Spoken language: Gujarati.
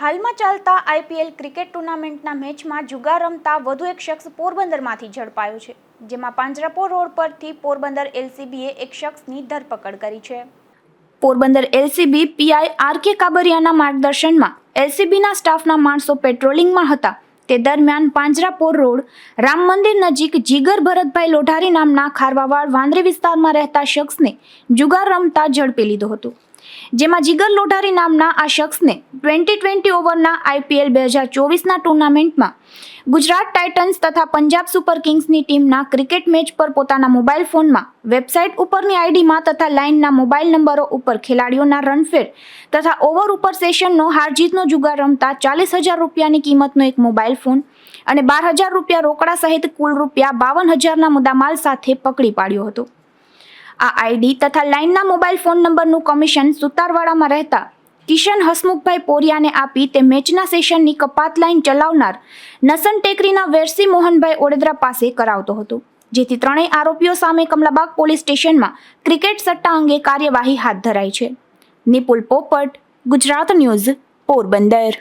હાલમાં ચાલતા આઈપીએલ ક્રિકેટ ટુર્નામેન્ટના મેચમાં જુગાર રમતા વધુ એક શખ્સ પોરબંદરમાંથી ઝડપાયો છે, જેમાં પાંજરાપોર રોડ પરથી પોરબંદર એલસીબીએ એક શખ્સની ધરપકડ કરી છે. Porbandar LCB PI R K કાબરિયાના માર્ગદર્શનમાં એલસીબીના સ્ટાફના માણસો પેટ્રોલિંગમાં હતા. તે દરમિયાન પાંજરાપોર રોડ, રામ મંદિર નજીક જીગર ભરતભાઈ લોઢારી નામના ખારવાવાડ વાંદરી વિસ્તારમાં રહેતા શખ્સને જુગાર રમતા ઝડપી લીધો હતો. જેમાં જીગર લોઢારી નામના આ શખ્સને ટ્વેન્ટી ટ્વેન્ટી ઓવરના આઈપીએલ બે હજાર ચોવીસના ટુર્નામેન્ટમાં ગુજરાત ટાઇટન્સ તથા પંજાબ સુપર કિંગ્સની ટીમના ક્રિકેટ મેચ પર પોતાના મોબાઈલ ફોનમાં વેબસાઇટ ઉપરની આઈડીમાં તથા લાઇનના મોબાઈલ નંબરો ઉપર ખેલાડીઓના રનફેર તથા ઓવર ઉપર સેશનનો હારજીતનો જુગાર રમતા ચાલીસ હજાર રૂપિયાની કિંમતનો એક મોબાઈલ ફોન અને બાર હજાર રૂપિયા રોકડા સહિત કુલ રૂપિયા બાવન હજારના મુદ્દામાલ સાથે પકડી પાડ્યો હતો. આ આઈડી તથા લાઇનના મોબાઈલ ફોન નંબરનું કમિશન સુતારવાડામાં રહેતા કિશન હસમુખભાઈ પોરિયાને આપી તે મેચના સેશનની કપાત લાઇન ચલાવનાર નસન ટેકરીના વેરસી મોહનભાઈ ઓડેદરા પાસે કરાવતો હતો, જેથી ત્રણેય આરોપીઓ સામે કમલાબાગ પોલીસ સ્ટેશનમાં ક્રિકેટ સટ્ટા અંગે કાર્યવાહી હાથ ધરાઈ છે. નિપુલ પોપટ, ગુજરાત ન્યૂઝ, પોરબંદર.